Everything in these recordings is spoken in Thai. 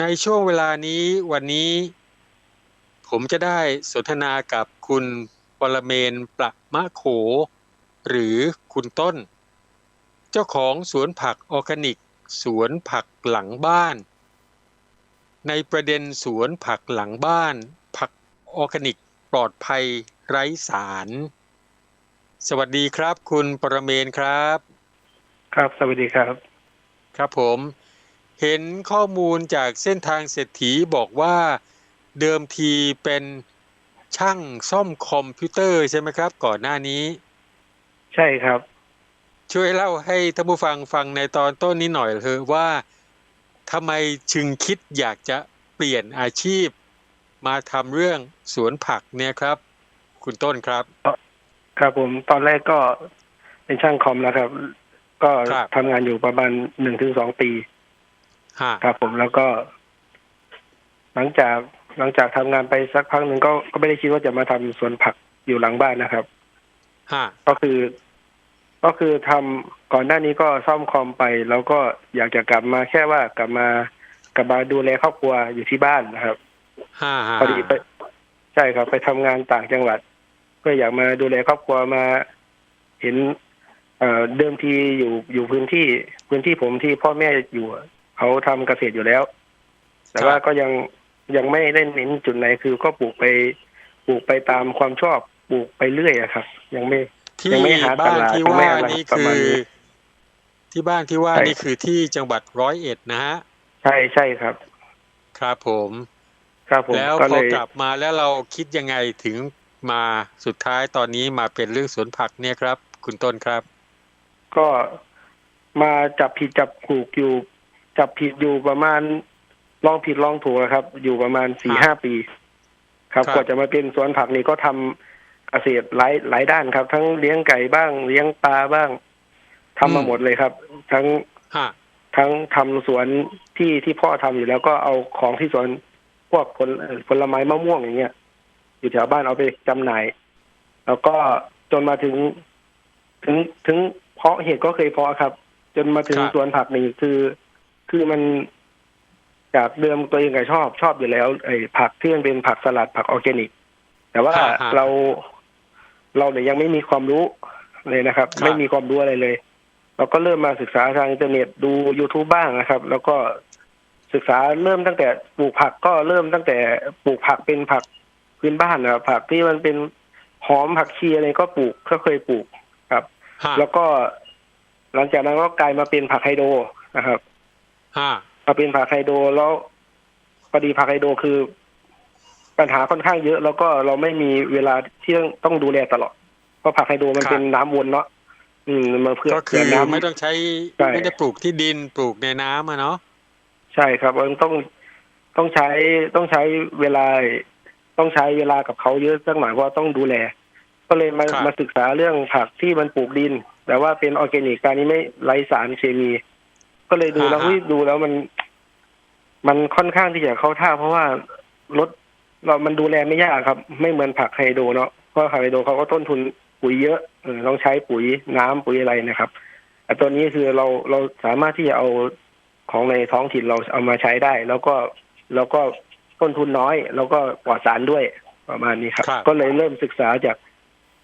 ในช่วงเวลานี้วันนี้ ผมจะได้สนทนากับคุณปรเมนประมะโข หรือคุณต้น เจ้าของสวนผักออร์แกนิก สวนผักหลังบ้าน ในประเด็นสวนผักหลังบ้าน ผักออร์แกนิกปลอดภัยไร้สาร สวัสดีครับ คุณปรเมนครับ ครับสวัสดีครับ ครับผม เห็นข้อมูลจากเส้นทางเศรษฐีบอกว่าเดิมทีเป็นช่างซ่อมคอมพิวเตอร์ใช่ไหมครับ ก่อนหน้านี้ ใช่ครับ ช่วยเล่าให้ท่านผู้ฟังฟังในตอนต้นนี้หน่อยเถอะว่าทำไมจึงคิดอยากจะเปลี่ยนอาชีพ มาทำเรื่องสวนผักเนี่ยครับ คุณต้นครับ ครับผมตอนแรกก็เป็นช่างคอมนะครับ ก็ครับทำงานอยู่ประมาณหนึ่งถึงสองปีฮะ ครับผมแล้วก็ หลังจากหลังจากทำงานไปสักพักหนึ่งก็ก็ไม่ได้คิดว่าจะมาทำสวนผักอยู่หลังบ้านนะครับฮะก็คือ ก็คือทำก่อนหน้านี้ก็ซ่อมคอมไป แล้วก็อยากจะกลับมาแค่ว่ากลับมากลับมาดูแลครอบครัวอยู่ที่บ้านนะครับฮะฮะพอดีไปใช่ครับ ไปทำงานต่างจังหวัด ก็อยากมาดูแลครอบครัวมาเห็นเอ่อเดิมทีอยู่อยู่พื้นที่พื้นที่ผมที่พ่อแม่อยู่อะ เขาทำเกษตรอยู่แล้ว แต่ว่าก็ยังยังไม่ได้เน้นจุดไหนคือก็ปลูกไปปลูกไปตามความชอบปลูกไปเรื่อยอะครับ ยังไม่ที่ยังไม่หาตบ้านลาดที่ยังไม่ว่าอะไรนี่ประคืมาณอนี้ที่บ้านที่ว่าใช่นี่คือที่จังหวัดร้อยเอ็ดนะฮะใช่ใช่ครับ ครับผมครับผมแล้วก็พเลอยกลับมาแล้วเราคิดยังไงถึงมาสุดท้ายตอนนี้มาเป็นเรื่องสวนผักเนี่ยครับ คุณต้นครับ ก็มาจับผิดจับถูกอยู่ จับผิดอยู่ประมาณลองผิดลองถูกอะครับ อยู่ประมาณสี่ครับห้าปีครับครับกว่าจะมาเป็นสวนผักนี่ก็ทำเกษตรหลายหลายด้านครับ ทั้งเลี้ยงไก่บ้าง เลี้ยงปลาบ้างทำมาหมดเลยครับ ทั้งฮะทั้งทำสวนที่ที่พ่อทำอยู่แล้วก็เอาของที่สวนพวกผลเอ่อผลไม้มะม่วงอย่างเงี้ยอยู่แถวบ้านเอาไปจำหน่าย แล้วก็จนมาถึง ถึงถึงเพาะเห็ดก็เคยเพาะครับ จนมาถึงครับสวนผักนี่คือ คือมันจากเดิมตัวเองก็ชอบชอบอยู่แล้ว ไอ้ผักที่มันเป็นผักสลัดผักออร์แกนิก แต่ว่าฮะฮะเราเราเนี่ยยังไม่มีความรู้เลยนะครับ ครับ ไม่มีความรู้อะไรเลย เราก็เริ่มมาศึกษาทางอินเทอร์เน็ตดู youtube บ้างนะครับ แล้วก็ศึกษาเริ่มตั้งแต่ปลูกผักก็เริ่มตั้งแต่ปลูกผักเป็นผักพื้นบ้านนะครับผักที่มันเป็นหอมผักชีอะไรก็ปลูกก็เคยปลูกครับ ฮะแล้วก็หลังจากนั้นก็กลายมาเป็นผักไฮโดรนะครับ ฮะมาเป็นผักไฮโดรแล้วพอดีผักไฮโดรคือ ปัญหาค่อนข้างเยอะ แล้วก็เราไม่มีเวลาที่ต้องต้องดูแลตลอด เพราะผักไฮโดรมันเป็นน้ำวนเนาะอืมมันเพื่อก็คือเพื่น้ำไม่ต้องใช้ใช่ไม่ได้ปลูกที่ดินปลูกในน้ำอะเนาะใช่ครับมันต้องต้องใช้ต้องใช้เวลาต้องใช้เวลากับเขาเยอะสักหน่อยเพราะว่าต้องดูแล ก็เลยมามาศึกษาเรื่องผักที่มันปลูกดิน แต่ว่าเป็นออร์แกนิกการนี้ไม่ไร้สารเคมี ก็เลยดูแล้วเฮ้ยดูแล้วมัน มันค่อนข้างที่จะเข้าท่า เพราะว่าลดเรามันดูแลไม่ยากครับ ไม่เหมือนผักไฮโดรเนาะเพราะผักไฮโดรเขาก็ต้นทุนปุ๋ยเยอะเออต้องใช้ปุ๋ยน้ำปุ๋ยอะไรนะครับแต่ตัวนี้คือเราเราสามารถที่จะเอาของในท้องถิ่นเราเอามาใช้ได้ แล้วก็แล้วก็ต้นทุนน้อย แล้วก็ปลอดสารด้วยประมาณนี้ครับ ครับ ก็เลยเริ่มศึกษาจาก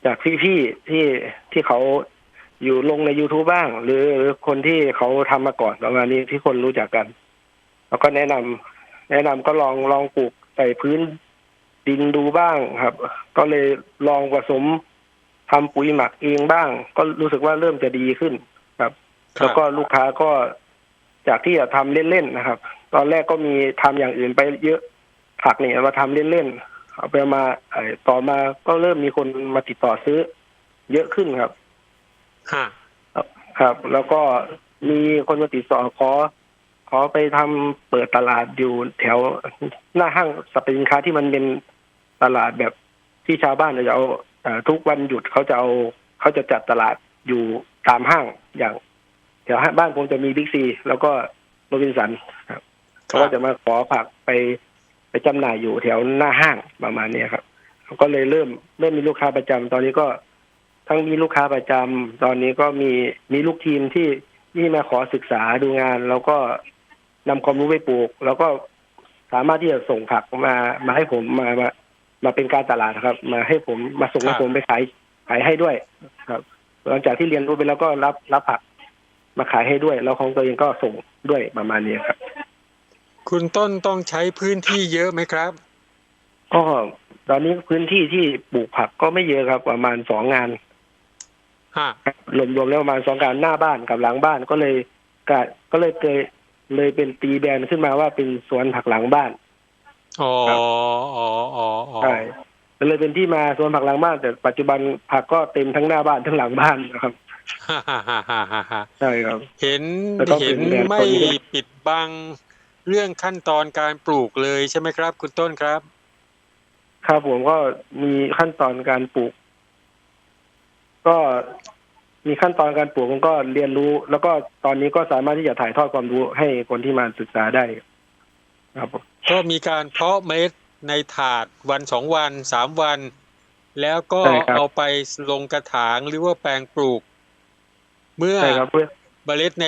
จากพี่ๆที่ที่เขา อยู่ลงใน youtube บ้าง หรือหรือคนที่เขาทำมาก่อนประมาณนี้ที่คนรู้จักกัน แล้วก็แนะนำแนะนำก็ลองลองปลูกใส่พื้นดินดูบ้างครับ ก็เลยลองผสมทำปุ๋ยหมักเองบ้าง ก็รู้สึกว่าเริ่มจะดีขึ้นครับครับแล้วก็ลูกค้าก็จากที่จะทำเล่นๆนะครับ ตอนแรกก็มีทำอย่างอื่นไปเยอะผักเนี่ยมาทำเล่นๆเอาไปมาไอ้ต่อมาก็เริ่มมีคนมาติดต่อซื้อ เยอะขึ้นครับฮะ ครับ แล้วก็มีคนมาติดต่อขอ ขอไปทำเปิดตลาดอยู่แถวหน้าห้างสรรพสินค้าที่มันเป็นตลาดแบบที่ชาวบ้านเนี่ยจะเอาเอ่อทุกวันหยุดเขาจะเอาเขาจะจัดตลาดอยู่ตามห้างอย่างแถวบ้านผมจะมีบิ๊กซี แล้วก็โรบินสันครับเขาก็จะมาขอผักไปไปจำหน่ายอยู่แถวหน้าห้างประมาณเนี้ยครับก็เลยเริ่มเริ่มมีลูกค้าประจำตอนนี้ก็ ทั้งมีลูกค้าประจำตอนนี้ก็มีมีลูกทีมที่ที่มาขอศึกษาดูงาน แล้วก็นำความรู้ไปปลูก แล้วก็สามารถที่จะส่งผักมามาให้ผมมามามาเป็นการตลาดนะครับ มาให้ผมมาส่งให้ผมไปขายขายให้ด้วย ครับ หลังจากที่เรียนรู้ไปแล้วก็รับรับผัก มาขายให้ด้วย แล้วของตัวเองก็ส่งด้วยประมาณนี้ครับ คุณต้นต้องใช้พื้นที่เยอะไหมครับ ก็ตอนนี้พื้นที่ที่ปลูกผักก็ไม่เยอะครับ ประมาณสองงาน ฮะรวมๆแล้วประมาณสองงานหน้าบ้านกับหลังบ้านก็เลยก็ก็เลยเกยเลยเป็นตีแบรนด์ขึ้นมาว่าเป็นสวนผักหลังบ้านอ๋อครับอ๋ออ๋ออ๋อใช่ก็เลยเป็นที่มาสวนผักหลังบ้าน แต่ปัจจุบันผักก็เต็มทั้งหน้าบ้านทั้งหลังบ้านนะครับฮ่าฮ่าฮ่าฮ่าฮ่าฮ่าใช่ครับ เห็นแล้วก็เป็นเห็นแบรนด์ไม่คนด้วยปิดบังเรื่องขั้นตอนการปลูกเลยใช่ไหมครับ คุณต้นครับ ครับผมก็มีขั้นตอนการปลูก ก็มีขั้นตอนการปลูกผมก็เรียนรู้ แล้วก็ตอนนี้ก็สามารถที่จะถ่ายทอดความรู้ให้คนที่มาศึกษาได้ ครับผมก็มีการเพาะเม็ดในถาดวันสองวันสามวัน แล้วก็ใช่ครับเอาไปลงกระถางหรือว่าแปลงปลูก เมื่อใช่ครับเพื่อเมล็ดใน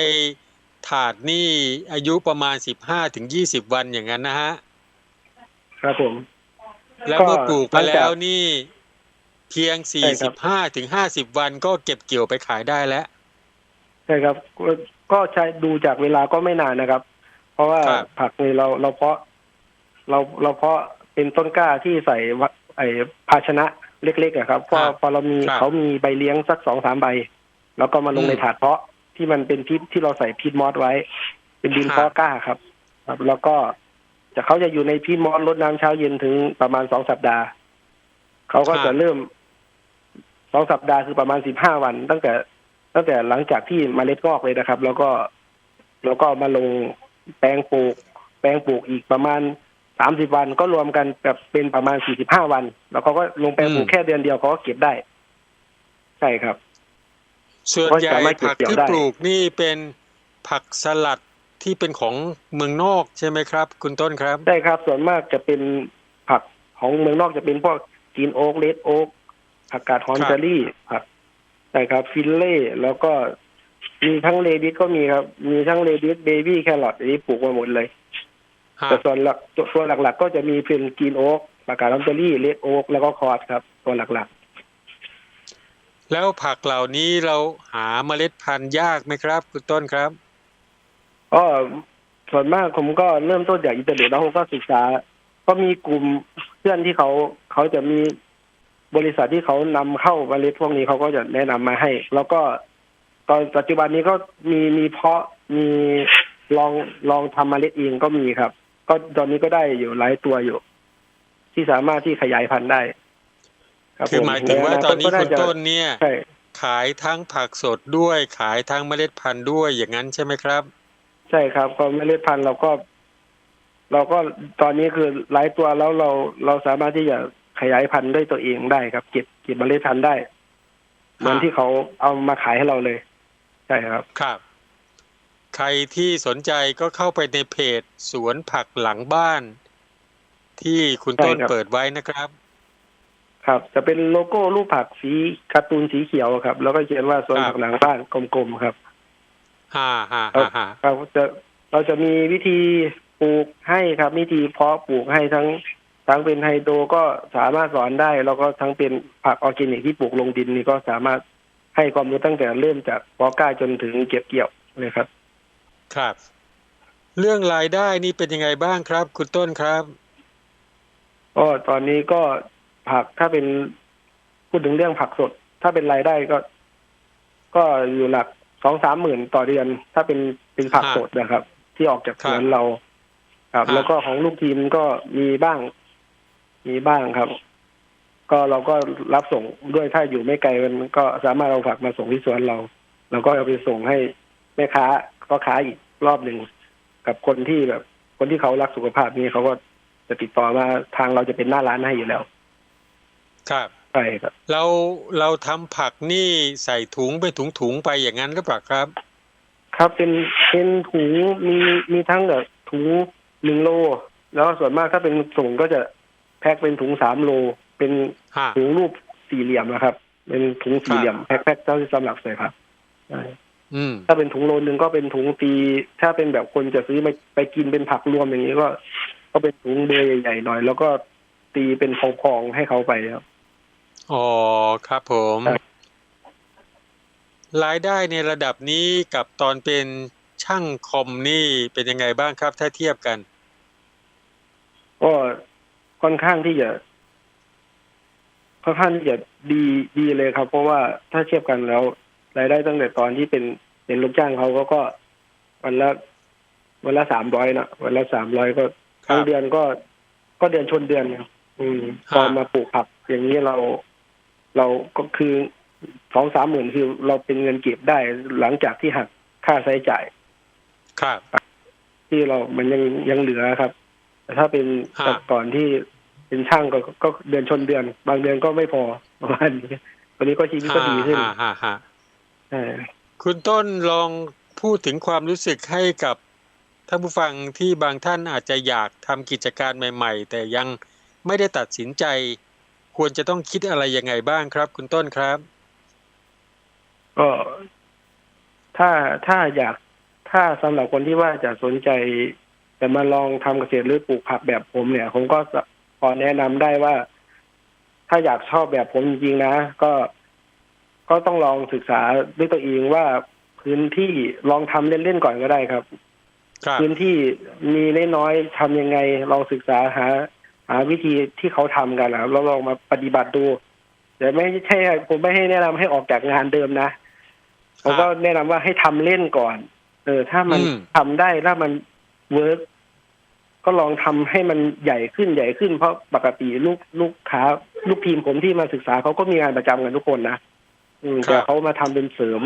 ถาดนี่อายุประมาณสิบห้าถึงยี่สิบวันอย่างนั้นนะฮะ ครับผม แล้วก็เมื่อปลูกไปหลังจากแล้วนี่ เพียงใช่สี่ครัสิบบห้าถึงห้าสิบวันก็เก็บเกี่ยวไปขายได้แล้ว ใช่ครับ ก็ก็ใช้ดูจากเวลาก็ไม่นานนะครับ เพราะว่าครับผักนี่เราเราเพาะ เราเราเพาะเป็นต้นกล้าที่ใส่วะไอภาชนะเล็กๆอะครับพอพอเรามีเขามีใบเลี้ยงสักสองสามใบ แล้วก็มาลงในถาดเพาะที่มันเป็นพิษที่เราใส่พีทมอสไว้ เป็นดินเพาะกล้าครับ ครับ แล้วก็จะเขาจะอยู่ในพีทมอสลดน้ำเช้าเย็นถึงประมาณสองสัปดาห์เขาก็จะเริ่ม สองสัปดาห์คือประมาณสิบห้าวัน ตั้งแต่ ตั้งแต่หลังจากที่มเมล็ดงอกเลยนะครับ แล้วก็แล้วก็มาลงแปลงปลูก แปลงปลูกอีกประมาณสามสิบวันก็รวมกันแบบเป็นประมาณสี่สิบห้าวัน แล้วเขาก็ลงแปลงปลูกแค่เดือนเดียวเขาก็เก็บได้ ใช่ครับ ส่วนใหญ่ก็สามารถเก็บผักเกี่ยวที่ได้ปลูกนี่เป็นผักสลัดที่เป็นของเมืองนอกใช่ไหมครับ คุณต้นครับใช่ครับ ส่วนมากจะเป็นผักของเมืองนอกจะเป็นพวกจีนโอ๊กเลดโอ๊ก ผักกาดฮอนครับเจอรี่ผักใช่ครับฟิลเล่แล้วก็มีทั้งเลดิสก็มีครับ มีทั้งเลดิสเบบี้แครอทอันนี้ปลูกมาหมดเลยฮะแต่ส่วนหลักส่วนหลัก ๆ ก็จะมีเป็นกรีนโอ๊กปากกาดลอมเจอรี่เลดโอ๊กแล้วก็คอร์สครับ ตัวหลักแล้วผักเหล่านี้เราหาเมล็ดพันธุ์ยากไหมครับคุณต้นครับๆก็ส่วนมากผมก็เริ่มต้นจากอินเทอร์เน็ตแล้วผมก็ศึกษา ก็มีกลุ่มเพื่อนที่เขาเขาจะมี บริษัทที่เขานำเข้าเมล็ดพวกนี้เขาก็จะแนะนำมาให้ แล้วก็ตอนปัจจุบันนี้ก็มีมีเพาะมีลองลองทำเมล็ดเองก็มีครับ ก็ตอนนี้ก็ได้อยู่หลายตัวอยู่ ที่สามารถที่ขยายพันธุ์ได้รับคือผหมายถึงว่าใตอนนี้ก็คุณจะต้นเนี่ยใช่ขายทั้งผักสดด้วยขายทั้งเมล็ดพันธุ์ด้วยอย่างนั้นใช่ไหมครับ ใช่ครับก็เมล็ดพันธุ์เราก็ เราก็ตอนนี้คือหลายตัวแล้วเราเราสามารถที่จะ ขยายพันธุ์ด้วยตัวเองได้ครับ เก็บเก็บเมล็ดพันธุ์ได้เหมือนที่เขาเอามาขายให้เราเลย ใช่ครับ ครับ ใครที่สนใจก็เข้าไปในเพจสวนผักหลังบ้าน ที่คุณต้นใช่ครับเปิดไว้นะครับ ครับ จะเป็นโลโก้รูปผักสีการ์ตูนสีเขียวครับ แล้วก็เขียนว่าสวนครับผักหลังบ้านกลมๆครับฮ่าฮ่าครัฮ่าบฮ่าเราจะเราจะมีวิธีปลูกให้ครับวิธีเพาะปลูกให้ทั้ง ทั้งเป็นไฮโดรก็สามารถสอนได้ แล้วก็ทั้งเป็นผักออร์แกนิกที่ปลูกลงดินนี่ก็สามารถให้ความรู้ตั้งแต่เริ่มจากเพาะกล้าจนถึงเก็บเกี่ยวเลยครับ ครับ เรื่องรายได้นี่เป็นยังไงบ้างครับ คุณต้นครับก็ตอนนี้ก็ผักถ้าเป็นพูดถึงเรื่องผักสด ถ้าเป็นรายได้ก็ ก็อยู่หลักสองสามหมื่นต่อเดือน ถ้าเป็นเป็นผักครับสดนะครับ ที่ออกจากสวนครับเราครับครับ แล้วก็ของลูกทีมก็มีบ้าง มีบ้างครับ ก็เราก็รับส่งด้วยถ้าอยู่ไม่ไกลมันก็สามารถเอาผักมาส่งที่สวนเราเราก็เอาไปส่งให้แม่ค้าก็ค้าอีกรอบหนึ่งกับคนที่แบบ คนที่เขารักสุขภาพนี้เขาก็จะติดต่อมาทางเราจะเป็นหน้าร้านให้อยู่แล้ว ครับใช่ครับเราเราทำผักนี่ใส่ถุงไปถุงถุงๆไปอย่างนั้นหรือเปล่าครับ ครับเป็นเป็นถุงมีมีทั้งแบบถุงหนึ่งโล แล้วก็ส่วนมากถ้าเป็นส่งก็จะ แพ็คเป็นถุงสามโล เป็นฮะถุงรูปสี่เหลี่ยมนะครับ เป็นถุงสี่เหลี่ยมแพ็คแพ็คเจ้าที่สำหรับใส่ครับใช่อืมถ้าเป็นถุงโลนึงก็เป็นถุงตี ถ้าเป็นแบบคนจะซื้อไปไปกินเป็นผักรวมอย่างนี้ก็ ก็เป็นถุงเบอร์ใหญ่ๆหน่อย แล้วก็ตีเป็นพองๆให้เขาไปครับอ๋อครับผมครับรายได้ในระดับนี้กับตอนเป็นช่างคอมนี่เป็นยังไงบ้างครับ ถ้าเทียบกัน ก็ ค่อนข้างที่จะค่อนข้างที่จะดีดีเลยครับ เพราะว่าถ้าเทียบกันแล้วรายได้ตั้งแต่ตอนที่เป็นเป็นลูกจ้างเขาก็ก็วันละวันละสามร้อยนะวันละสามร้อยก็ครัทั้บงเดือนก็ก็เดือนชนเดือนครับอืมฮะพอมาปลูกผัก อย่างนี้เรา เราก็คือสองสามหมื่นคือเราเป็นเงินเก็บได้หลังจากที่หักค่าใช้จ่าย ครับ ที่เรามันยังยังเหลือครับ แต่ถ้าเป็นฮะแต่ก่อนที่เป็นช่างก็ก็เดือนชนเดือน บางเดือนก็ไม่พอประมาณนี้วันนี้ก็ชีวิตก็ดีขึ้นฮ่าฮ่าฮ่าใช่คุณต้นลองพูดถึงความรู้สึกให้กับท่านผู้ฟังที่บางท่านอาจจะอยากทำกิจการใหม่ ๆ แต่ยังไม่ได้ตัดสินใจ ควรจะต้องคิดอะไรยังไงบ้างครับ คุณต้นครับ ก็ ถ้าถ้าอยากถ้าสำหรับคนที่ว่าจะสนใจ แต่มาลองทำเกษตรหรือปลูกผักแบบผมเนี่ย ผมก็พอแนะนำได้ว่า ถ้าอยากชอบแบบผมจริงๆนะ ก็ก็ต้องลองศึกษาด้วยตัวเองว่าพื้นที่ลองทำเล่นๆก่อนก็ได้ครับครับพื้นที่มีน้อยๆทำยังไงลองศึกษาหา หาวิธีที่เขาทำกันนะครับแล้วลองมาปฏิบัติดูแต่ไม่ใช่ผมไม่ให้แนะนำให้ออกจากงานเดิมนะผมก็แนะนำว่าให้ทำเล่นก่อน เออ ถ้ามันอืมทำได้ถ้ามันเวิร์ก ก็ลองทำให้มันใหญ่ขึ้นใหญ่ขึ้นเพราะปกติลูกลูกค้า ลูกทีมผมที่มาศึกษาเขาก็มีงานประจำกันทุกคนนะอืมแต่เขามาทำเป็นเสริม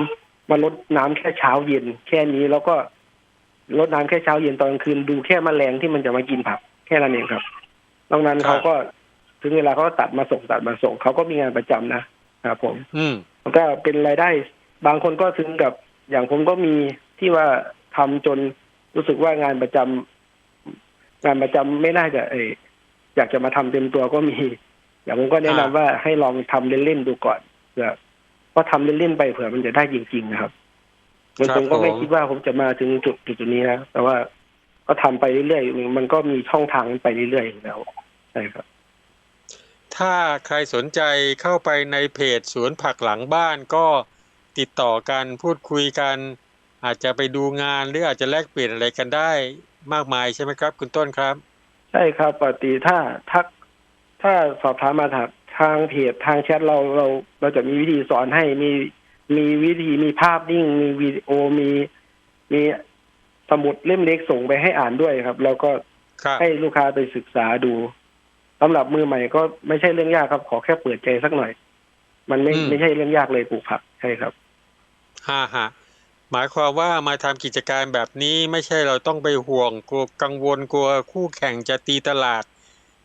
มาลดน้ำแค่เช้าเย็น แค่นี้แล้วก็ลดน้ำแค่เช้าเย็นตอนกลางคืนดูแค่แมลงที่มันจะมากินผักแค่นั้นเองครับนอกนั้นครับเขาก็ถึงเวลาเขาก็ตัดมาส่งตัดมาส่งเขาก็มีงานประจำนะครับผม อืมมันก็เป็นรายได้ บางคนก็ถึงกับอย่างผมก็มีที่ว่าทำจนรู้สึกว่างานประจำ งานประจำไม่น่าจะเอออยากจะมาทำเต็มตัวก็มีอย่างผมก็แนะนำอ่าว่าให้ลองทำเล่นๆดูก่อนเผื่อเพราะทำเล่นๆไปเผื่อมันจะได้จริงๆนะครับเหมือนผมก็ไม่คิดว่าผมจะมาถึงจุดจุดนี้นะแต่ว่าก็ทำไปเรื่อยๆมันก็มีช่องทางไปเรื่อยๆอยู่แล้วใช่ครับ ถ้าใครสนใจเข้าไปในเพจสวนผักหลังบ้านก็ติดต่อกันพูดคุยกัน อาจจะไปดูงานหรืออาจจะแลกเปลี่ยนอะไรกันได้มากมายใช่ไหมครับ คุณต้นครับ ใช่ครับปกติถ้าทัก ถ้าสอบถามมาทางทางเพจทางแชทเราเราเราจะมีวิธีสอนให้มีมีวิธีมีภาพนิ่ง มีวิดีโอมีมีสมุดเล่มเล็กส่งไปให้อ่านด้วยครับ แล้วก็ครับให้ลูกค้าไปศึกษาดูสำหรับมือใหม่ก็ไม่ใช่เรื่องยากครับ ขอแค่เปิดใจสักหน่อย มันไม่อืมไม่ใช่เรื่องยากเลยปลูกผักใช่ครับฮ่าฮะ หมายความว่ามาทำกิจการแบบนี้ไม่ใช่เราต้องไปห่วงกลัวกังวลกลัวคู่แข่งจะตีตลาด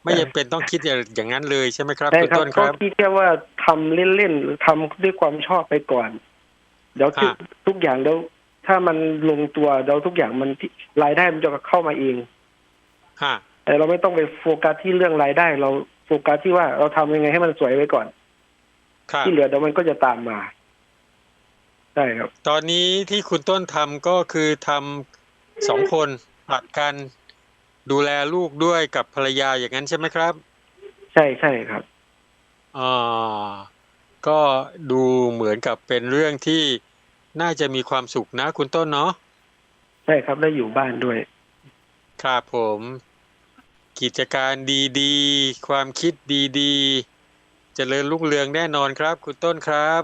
ไม่ใช่จำเป็นต้องคิดอย่างนั้นเลยใช่ไหมครับใช่คุณครับต้นคก็รับคิดแค่ว่าทำเล่นๆหรือทำด้วยความชอบไปก่อน เดี๋ยวทุกฮะทุกอย่างเดี๋ยวถ้ามันลงตัวเดี๋ยวทุกอย่างมันที่รายได้มันจะเข้ามาเองฮะแต่เราไม่ต้องไปโฟกัสที่เรื่องรายได้ เราโฟกัสที่ว่าเราทำยังไงให้มันสวยไว้ก่อนครับที่เหลือเดี๋ยวมันก็จะตามมาใช่ครับ ตอนนี้ที่คุณต้นทำก็คือทำสองคนผลัดกันดูแลลูกด้วยกับภรรยาอย่างนั้นใช่ไหมครับ ใช่ใช่ครับอ่าก็ดูเหมือนกับเป็นเรื่องที่น่าจะมีความสุขนะ คุณต้นเนาะใช่ครับได้อยู่บ้านด้วย ครับผม กิจการดีๆ ความคิดดีๆเจริญรุ่งเรืองแน่นอนครับ คุณต้นครับ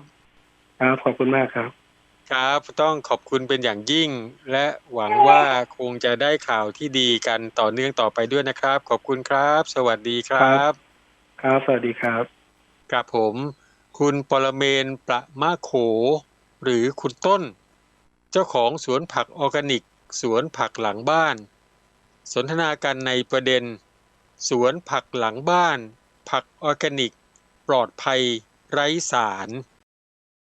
ครับ ขอบคุณมากครับ ครับต้องขอบคุณเป็นอย่างยิ่ง และหวังว่าคงจะได้ข่าวที่ดีกันต่อเนื่องต่อไปด้วยนะครับ ขอบคุณครับ สวัสดีครับ ครับ สวัสดีครับครับผม คุณปรเมนประมะโข หรือคุณต้น เจ้าของสวนผักออร์แกนิก สวนผักหลังบ้าน สนทนากันในประเด็น สวนผักหลังบ้าน ผักออร์แกนิก ปลอดภัยไร้สาร